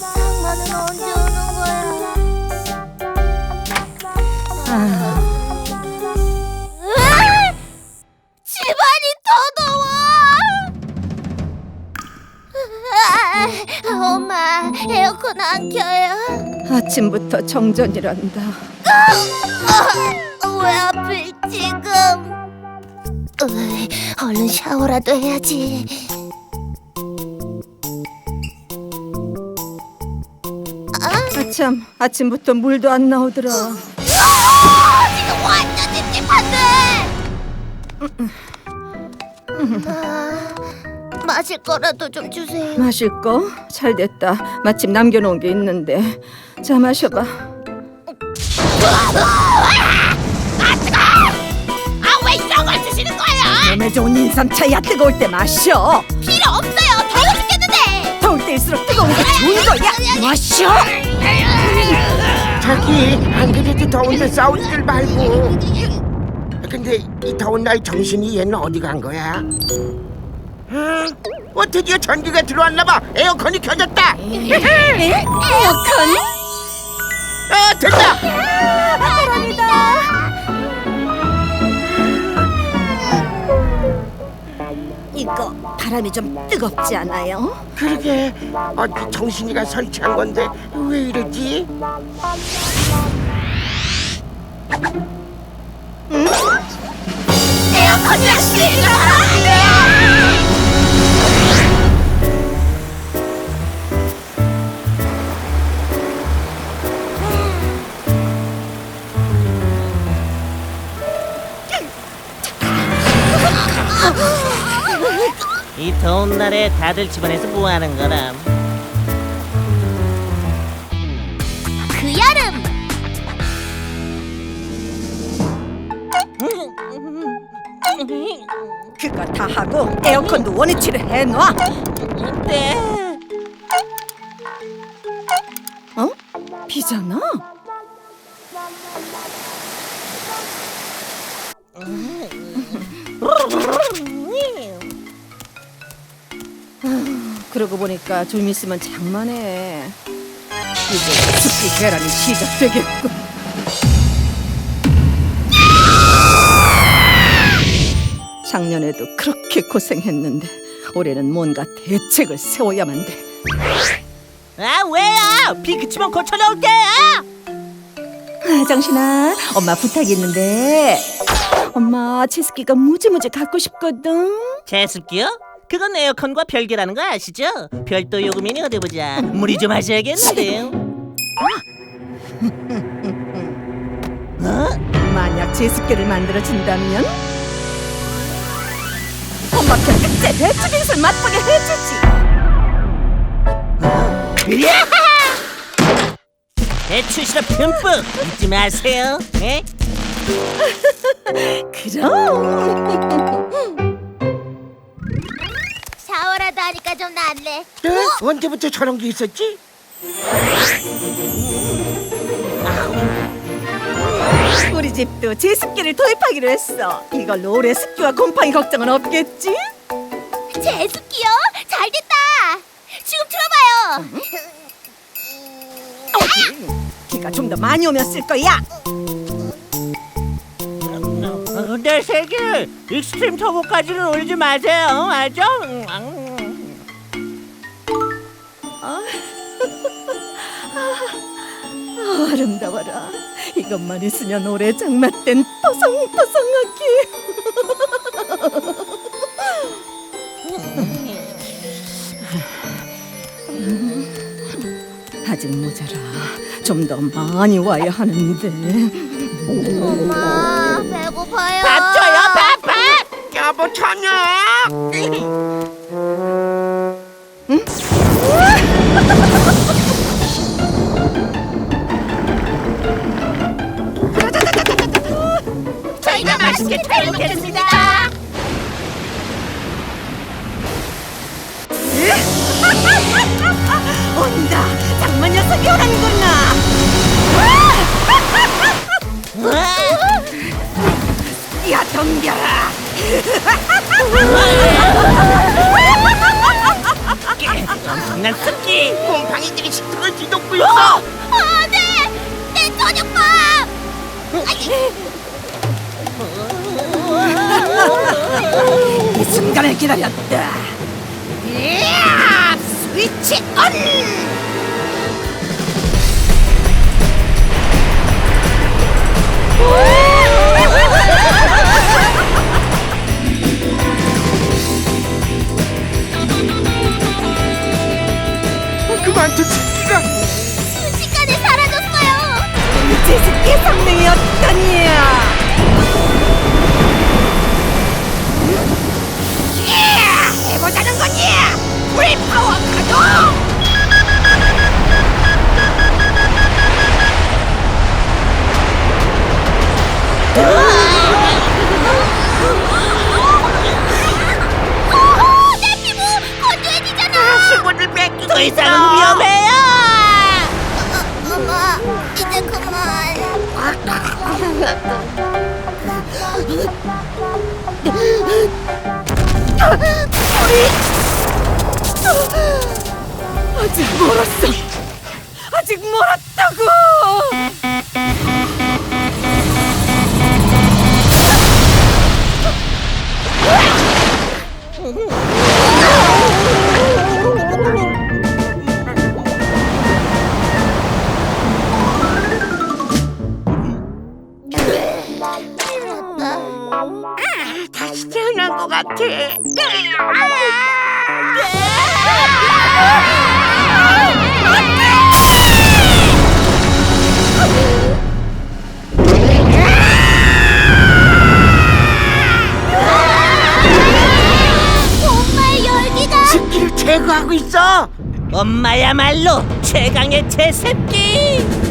장마는 언제 오는 거야? 아, 으아! 집안이 더 더워! 아, 엄마, 에어컨 안 켜요? 아침부터 정전이란다. 어, 왜 하필 얼른 샤워라도 해야지. 아참, 아침부터 물도 안 나오더라. 아, 지금 완전 찝찝한데. 아, 마실 거라도 좀 주세요. 마실 거? 잘 됐다. 마침 남겨놓은 게 있는데. 자, 마셔봐. 몸에 좋은 인삼차야 뜨거울 때 마셔. 필요 없어요. 더워 죽겠는데. 더울 때일수록 뜨거운 게 좋은 거야. 마셔. 자기 안 그래도 더운데 싸우지들 말고 근데 이 더운 날 정신이 얘는 어디 간 거야? 응? 어 드디어 전기가 들어왔나 봐 에어컨이 켜졌다 에어컨? 아 됐다 이거 바람이 좀 뜨겁지 않아요? 그러게 어디 정신이가 설치한 건데 왜 이러지? 에어컨이랑 시리가 바람이에요. 이 더운 날에 다들 집안에서 뭐 하는 거람? 그 여름 그거 다 하고 에어컨도 원위치를 해놔. 네. 어? 비잖아. 그러고 보니까 좀 있으면 장마네. 이제 습기 계란이 시작되겠군. 작년에도 그렇게 고생했는데 올해는 뭔가 대책을 세워야만 돼. 아 왜야? 비 그치면 고쳐 넣을게. 아, 정신아, 엄마 부탁이 있는데. 엄마 제습기가 무지무지 갖고 싶거든. 제습기요? 그건 에어컨과 별개라는 거 아시죠? 별도 요금이니 어디 보자. 무리 좀 하셔야겠는데요. 만약 제습기를 만들어 준다면 엄마 별끝에 배추빙수를 맛보게 해주지. 배추 시럽 듬뿍 잊지 마세요. 에? 그럼. 하니까 좀 낫네. 응? 언제부터 저런 게 있었지? 우리 집도 제습기를 도입하기로 했어. 이걸로 올해 습기와 곰팡이 걱정은 없겠지? 제습기요? 잘 됐다. 지금 틀어봐요. 비가 좀 더 많이 오면 쓸 거야. 어, 내 세계 익스트림 터보까지는 올리지 마세요. 알죠? 아, 아름다워라. 이것만 있으면 올해 장마 땐 뽀송뽀송하게. 아직 모자라. 좀 더 많이 와야 하는데. 엄마 배고파요. 밥 줘요, 밥, 밥. 여보 저녁 맛있게 잘 먹겠습니다. 온다. 장마 녀석이 오라는구나. 덤벼라. 엄청난 습기. 곰팡이들이 식탁을 뒤덮고 있어. 안 돼! 내 저녁밥! 이 순간을 기다렸다. 이야! 스위치 온! 새끼가 순식간에 사라졌어요! 제습기 성능이었다니 파워. 어, 내 피부 건조해지잖아! 아직 멀었어. 아직 멀었다고. 다시 태어난 것 같아. 엄마의 열기가 습기를 제거하고 있어. 엄마야말로 최강의 제습기.